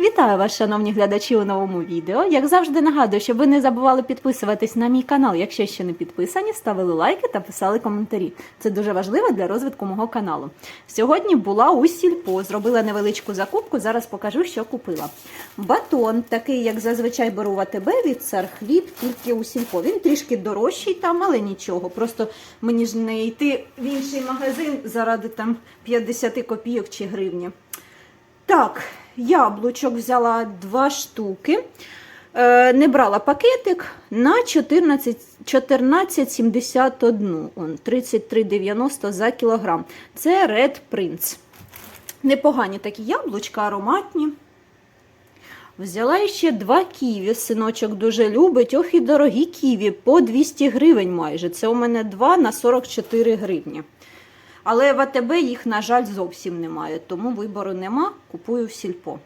Вітаю вас, шановні глядачі, у новому відео. Як завжди нагадую, щоб ви не забували підписуватись на мій канал, якщо ще не підписані, ставили лайки та писали коментарі. Це дуже важливо для розвитку мого каналу. Сьогодні була у сільпо, зробила невеличку закупку. Зараз покажу, що купила. Батон, такий, як зазвичай беру в АТБ від цар хліб, тільки у сільпо. Він трішки дорожчий там, але нічого. Просто мені ж не йти в інший магазин заради там 50 копійок чи гривні. Так, яблучок взяла два штуки. Е, не брала пакетик на 14,71, 33,90 за кілограм. Це Red Prince. Непогані такі яблучка, ароматні. Взяла ще два ківі. Синочок дуже любить. Ох і дорогі ківі, по 200 гривень майже. Це у мене два на 44 гривні. Але в АТБ їх, на жаль, зовсім немає, тому вибору нема, купую в сільпо.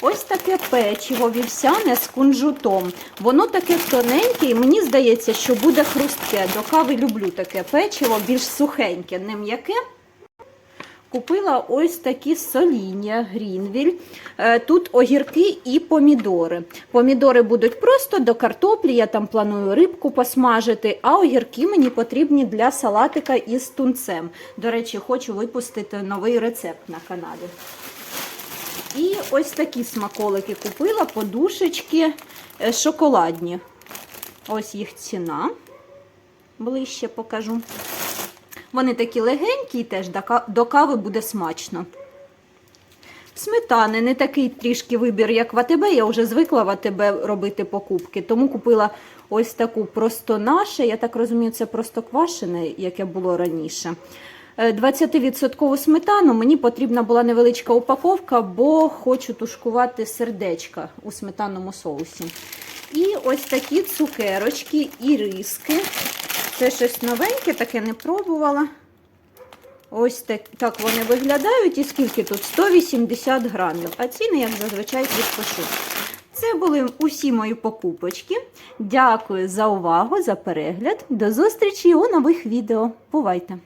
Ось таке печиво вівсяне з кунжутом. Воно таке тоненьке, і мені здається, що буде хрустке. До кави люблю таке печиво, більш сухеньке, не м'яке. Купила ось такі соління, грінвіль. Е, Тут огірки і помідори. Помідори будуть просто до картоплі, я там планую рибку посмажити, а огірки мені потрібні для салатика із тунцем. До речі, хочу випустити новий рецепт на каналі. І ось такі смаколики купила, подушечки е, шоколадні. Ось їх ціна. Ближче покажу. Вони такі легенькі і теж до кави буде смачно. Сметани не такий трішки вибір, як в АТБ. Я вже звикла в АТБ робити покупки, тому купила ось таку просто наше. Я так розумію, це просто квашене, яке було раніше. Е, 20% сметану мені потрібна була невеличка упаковка, бо хочу тушкувати сердечка у сметанному соусі. І ось такі цукерочки і риски. Це щось новеньке, таке не пробувала. Ось так, так вони виглядають. І скільки тут? 180 грамів. А ціни, як зазвичай, відпишу. Це були усі мої покупочки. Дякую за увагу, за перегляд. До зустрічі у нових відео. Бувайте!